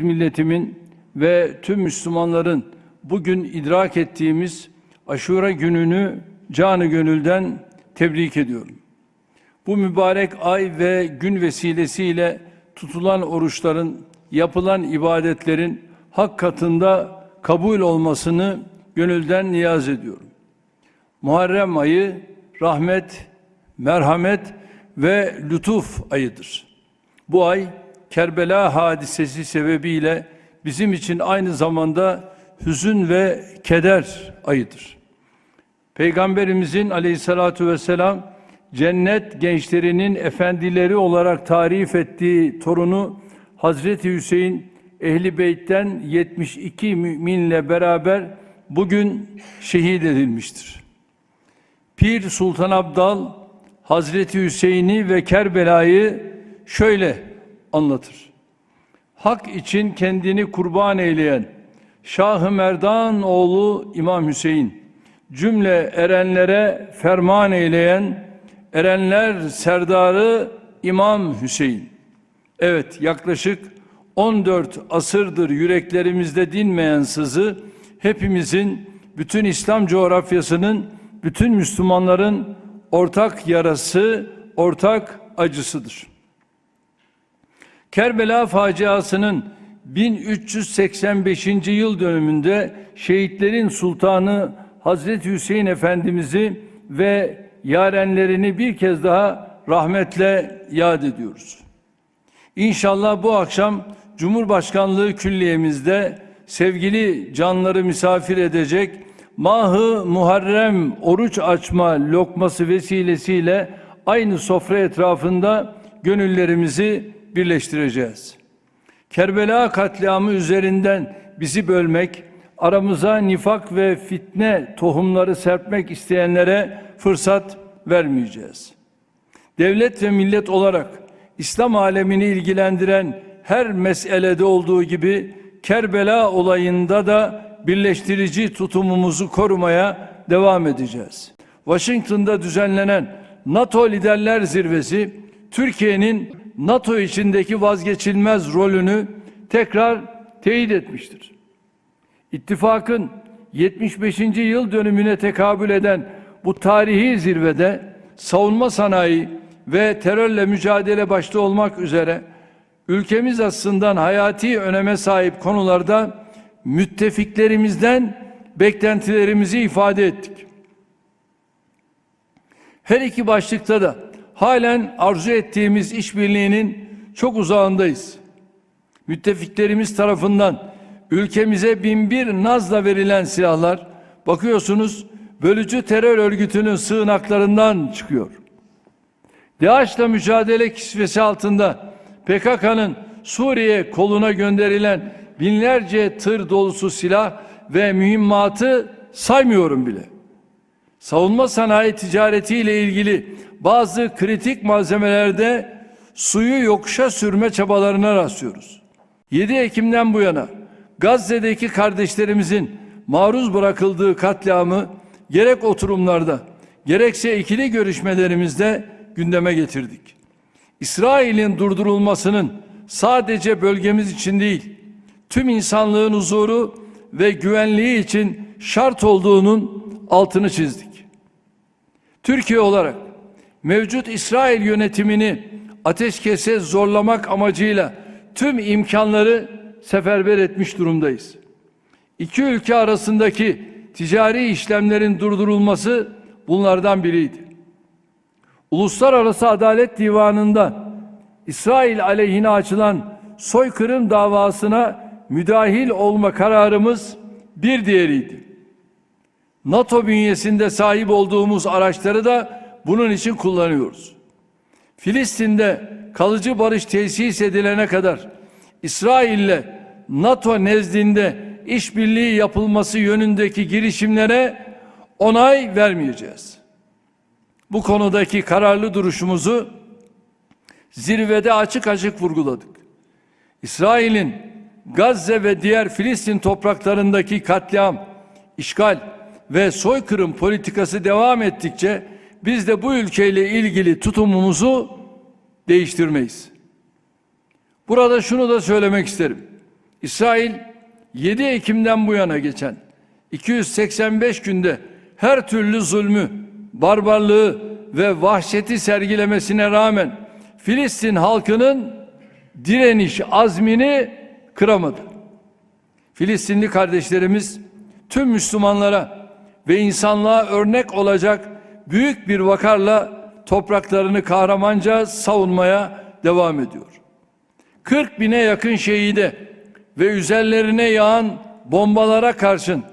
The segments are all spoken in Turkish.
milletimin ve tüm Müslümanların bugün idrak ettiğimiz Aşura gününü canı gönülden tebrik ediyorum. Bu mübarek ay ve gün vesilesiyle tutulan oruçların, yapılan ibadetlerin hak katında kabul olmasını gönülden niyaz ediyorum. Muharrem ayı rahmet, merhamet ve lütuf ayıdır. Bu ay Kerbela hadisesi sebebiyle bizim için aynı zamanda hüzün ve keder ayıdır. Peygamberimizin aleyhissalatu vesselam cennet gençlerinin efendileri olarak tarif ettiği torunu Hazreti Hüseyin Ehli Beyt'ten 72 müminle beraber bugün şehit edilmiştir. Pir Sultan Abdal Hazreti Hüseyin'i ve Kerbela'yı şöyle anlatır. Hak için kendini kurban eyleyen Şah-ı Merdan oğlu İmam Hüseyin cümle erenlere ferman eyleyen erenler serdarı İmam Hüseyin. Evet yaklaşık 14 asırdır yüreklerimizde dinmeyen sızı hepimizin bütün İslam coğrafyasının bütün Müslümanların ortak yarası, ortak acısıdır. Kerbela faciasının 1385. yıl dönümünde şehitlerin sultanı Hazreti Hüseyin Efendimiz'i ve yarenlerini bir kez daha rahmetle yad ediyoruz. İnşallah bu akşam Cumhurbaşkanlığı külliyemizde sevgili canları misafir edecek Mahı Muharrem oruç açma lokması vesilesiyle aynı sofra etrafında gönüllerimizi birleştireceğiz. Kerbela katliamı üzerinden bizi bölmek, aramıza nifak ve fitne tohumları serpmek isteyenlere fırsat vermeyeceğiz. Devlet ve millet olarak İslam alemini ilgilendiren her meselede olduğu gibi Kerbela olayında da birleştirici tutumumuzu korumaya devam edeceğiz. Washington'da düzenlenen NATO Liderler Zirvesi Türkiye'nin NATO içindeki vazgeçilmez rolünü tekrar teyit etmiştir. İttifakın 75. yıl dönümüne tekabül eden bu tarihi zirvede savunma sanayi ve terörle mücadele başta olmak üzere ülkemiz açısından hayati öneme sahip konularda müttefiklerimizden beklentilerimizi ifade ettik. Her iki başlıkta da halen arzu ettiğimiz işbirliğinin çok uzağındayız. Müttefiklerimiz tarafından ülkemize binbir nazla verilen silahlar bakıyorsunuz bölücü terör örgütünün sığınaklarından çıkıyor. DAEŞ'la mücadele kisvesi altında PKK'nın Suriye koluna gönderilen binlerce tır dolusu silah ve mühimmatı saymıyorum bile. Savunma sanayi ticaretiyle ilgili bazı kritik malzemelerde suyu yokuşa sürme çabalarına rastlıyoruz. 7 Ekim'den bu yana Gazze'deki kardeşlerimizin maruz bırakıldığı katliamı gerek oturumlarda gerekse ikili görüşmelerimizde gündeme getirdik. İsrail'in durdurulmasının sadece bölgemiz için değil, tüm insanlığın huzuru ve güvenliği için şart olduğunun altını çizdik. Türkiye olarak mevcut İsrail yönetimini ateşkese zorlamak amacıyla tüm imkanları seferber etmiş durumdayız. İki ülke arasındaki ticari işlemlerin durdurulması bunlardan biriydi. Uluslararası Adalet Divanı'nda İsrail aleyhine açılan soykırım davasına müdahil olma kararımız bir diğeriydi. NATO bünyesinde sahip olduğumuz araçları da bunun için kullanıyoruz. Filistin'de kalıcı barış tesis edilene kadar İsrail'le NATO nezdinde işbirliği yapılması yönündeki girişimlere onay vermeyeceğiz. Bu konudaki kararlı duruşumuzu zirvede açık açık vurguladık. İsrail'in Gazze ve diğer Filistin topraklarındaki katliam, işgal ve soykırım politikası devam ettikçe biz de bu ülkeyle ilgili tutumumuzu değiştirmeyiz. Burada şunu da söylemek isterim. İsrail 7 Ekim'den bu yana geçen 285 günde her türlü zulmü, barbarlığı ve vahşeti sergilemesine rağmen Filistin halkının direniş azmini kıramadı. Filistinli kardeşlerimiz tüm Müslümanlara ve insanlığa örnek olacak büyük bir vakarla topraklarını kahramanca savunmaya devam ediyor. 40 bine yakın şehide ve üzerlerine yağan bombalara karşın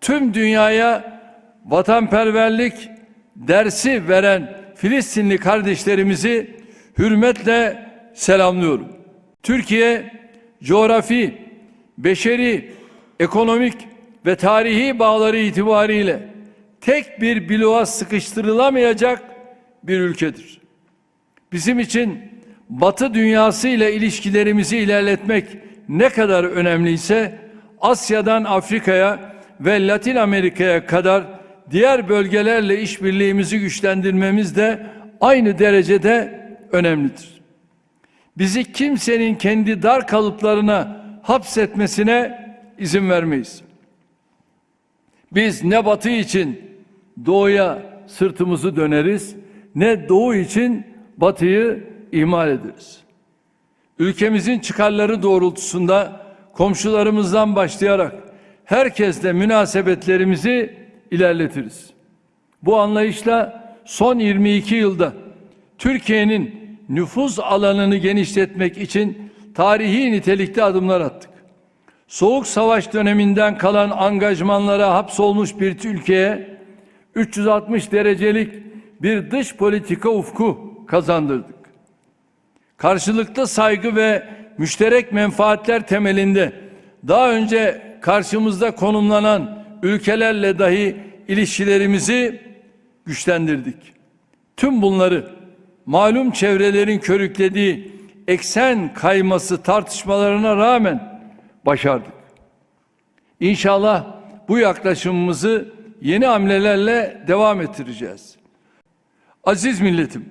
tüm dünyaya vatanperverlik dersi veren Filistinli kardeşlerimizi hürmetle selamlıyorum. Türkiye coğrafi, beşeri, ekonomik ve tarihi bağları itibariyle tek bir bloğa sıkıştırılamayacak bir ülkedir. Bizim için Batı dünyası ile ilişkilerimizi ilerletmek ne kadar önemliyse Asya'dan Afrika'ya ve Latin Amerika'ya kadar diğer bölgelerle işbirliğimizi güçlendirmemiz de aynı derecede önemlidir. Bizi kimsenin kendi dar kalıplarına hapsetmesine izin vermeyiz. Biz ne batı için doğuya sırtımızı döneriz ne doğu için batıyı ihmal ederiz. Ülkemizin çıkarları doğrultusunda komşularımızdan başlayarak herkesle münasebetlerimizi ilerletiriz. Bu anlayışla son 22 yılda Türkiye'nin nüfuz alanını genişletmek için tarihi nitelikte adımlar attık. Soğuk savaş döneminden kalan angajmanlara hapsolmuş bir ülkeye 360 derecelik bir dış politika ufku kazandırdık. Karşılıklı saygı ve müşterek menfaatler temelinde daha önce karşımızda konumlanan ülkelerle dahi ilişkilerimizi güçlendirdik. Tüm bunları malum çevrelerin körüklediği eksen kayması tartışmalarına rağmen başardık. İnşallah bu yaklaşımımızı yeni hamlelerle devam ettireceğiz. Aziz milletim,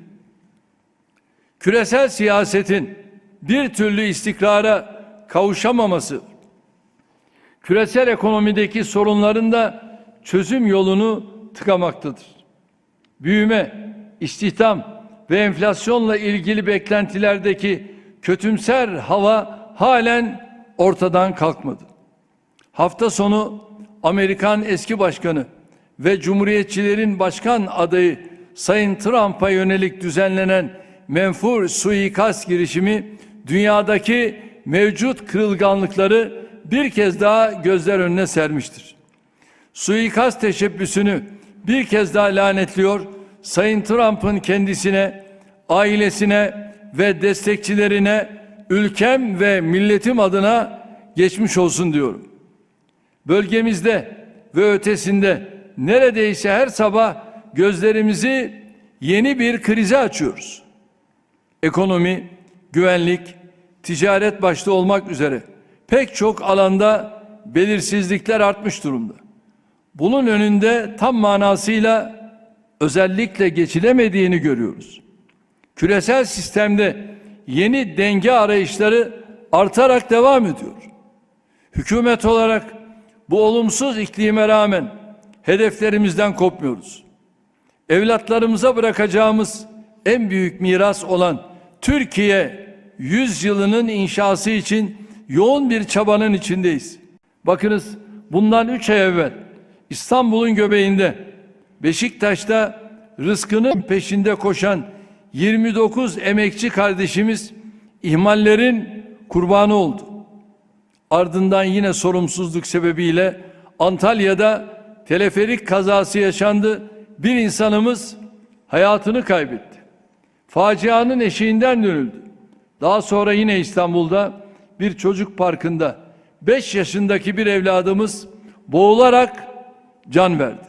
küresel siyasetin bir türlü istikrara kavuşamaması, küresel ekonomideki sorunların da çözüm yolunu tıkamaktadır. Büyüme, istihdam ve enflasyonla ilgili beklentilerdeki kötümser hava halen ortadan kalkmadı. Hafta sonu Amerikan eski başkanı ve Cumhuriyetçilerin başkan adayı Sayın Trump'a yönelik düzenlenen menfur suikast girişimi dünyadaki mevcut kırılganlıkları bir kez daha gözler önüne sermiştir. Suikast teşebbüsünü bir kez daha lanetliyor, Sayın Trump'ın kendisine, ailesine ve destekçilerine ülkem ve milletim adına geçmiş olsun diyorum. Bölgemizde ve ötesinde neredeyse her sabah gözlerimizi yeni bir krize açıyoruz. Ekonomi, güvenlik, ticaret başta olmak üzere pek çok alanda belirsizlikler artmış durumda. Bunun önünde tam manasıyla özellikle geçilemediğini görüyoruz. Küresel sistemde yeni denge arayışları artarak devam ediyor. Hükümet olarak bu olumsuz iklime rağmen hedeflerimizden kopmuyoruz. Evlatlarımıza bırakacağımız en büyük miras olan Türkiye 100 yılının inşası için yoğun bir çabanın içindeyiz. Bakınız bundan 3 ay evvel İstanbul'un göbeğinde Beşiktaş'ta rızkının peşinde koşan 29 emekçi kardeşimiz ihmallerin kurbanı oldu. Ardından yine sorumsuzluk sebebiyle Antalya'da teleferik kazası yaşandı. Bir insanımız hayatını kaybetti. Facianın eşiğinden dönüldü. Daha sonra yine İstanbul'da bir çocuk parkında 5 yaşındaki bir evladımız boğularak can verdi.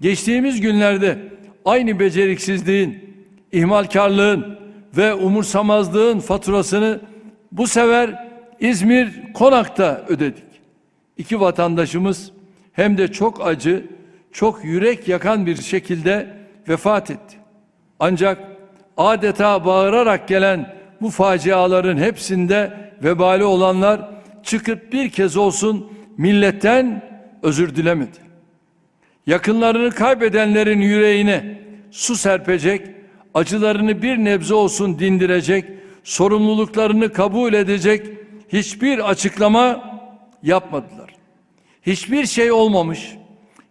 Geçtiğimiz günlerde aynı beceriksizliğin, ihmalkarlığın ve umursamazlığın faturasını bu sefer İzmir Konak'ta ödedik. İki vatandaşımız hem de çok acı, çok yürek yakan bir şekilde vefat etti. Ancak adeta bağırarak gelen bu faciaların hepsinde vebali olanlar çıkıp bir kez olsun milletten özür dilemedi. Yakınlarını kaybedenlerin yüreğine su serpecek, acılarını bir nebze olsun dindirecek, sorumluluklarını kabul edecek hiçbir açıklama yapmadılar. Hiçbir şey olmamış,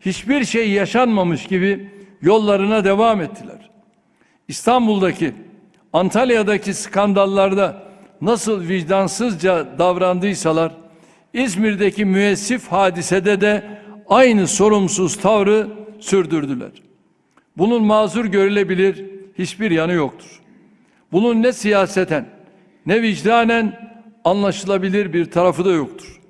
hiçbir şey yaşanmamış gibi yollarına devam ettiler. İstanbul'daki, Antalya'daki skandallarda nasıl vicdansızca davrandıysalar, İzmir'deki müessif hadisede de aynı sorumsuz tavrı sürdürdüler. Bunun mazur görülebilir hiçbir yanı yoktur. Bunun ne siyaseten ne vicdanen anlaşılabilir bir tarafı da yoktur.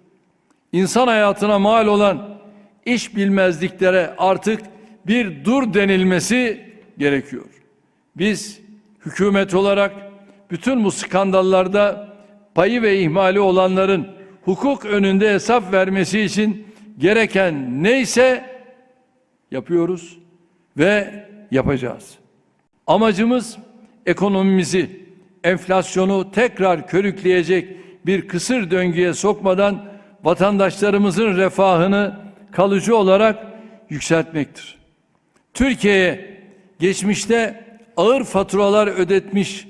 İnsan hayatına mal olan iş bilmezliklere artık bir dur denilmesi gerekiyor. Biz hükümet olarak bütün bu skandallarda payı ve ihmali olanların hukuk önünde hesap vermesi için gereken neyse yapıyoruz ve yapacağız. Amacımız ekonomimizi, enflasyonu tekrar körükleyecek bir kısır döngüye sokmadan vatandaşlarımızın refahını kalıcı olarak yükseltmektir. Türkiye'ye geçmişte ağır faturalar ödetmiş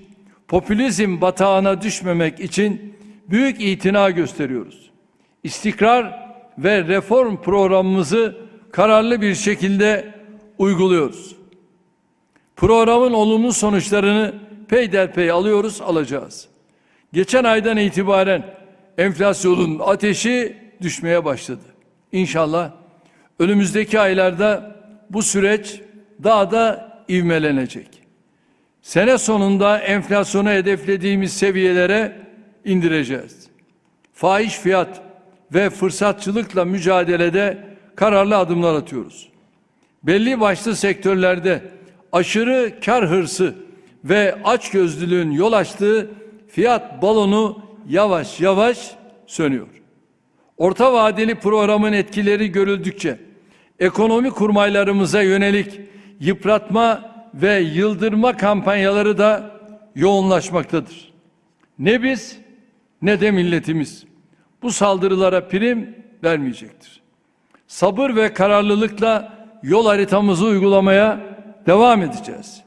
popülizm batağına düşmemek için büyük itina gösteriyoruz. İstikrar ve reform programımızı kararlı bir şekilde uyguluyoruz. Programın olumlu sonuçlarını peyderpey alıyoruz, alacağız. Geçen aydan itibaren enflasyonun ateşi düşmeye başladı. İnşallah önümüzdeki aylarda bu süreç daha da ivmelenecek. Sene sonunda enflasyonu hedeflediğimiz seviyelere indireceğiz. Fahiş fiyat ve fırsatçılıkla mücadelede kararlı adımlar atıyoruz. Belli başlı sektörlerde aşırı kar hırsı ve açgözlülüğün yol açtığı fiyat balonu yavaş yavaş sönüyor. Orta vadeli programın etkileri görüldükçe ekonomi kurmaylarımıza yönelik yıpratma ve yıldırma kampanyaları da yoğunlaşmaktadır. Ne biz ne de milletimiz bu saldırılara prim vermeyecektir. Sabır ve kararlılıkla yol haritamızı uygulamaya devam edeceğiz.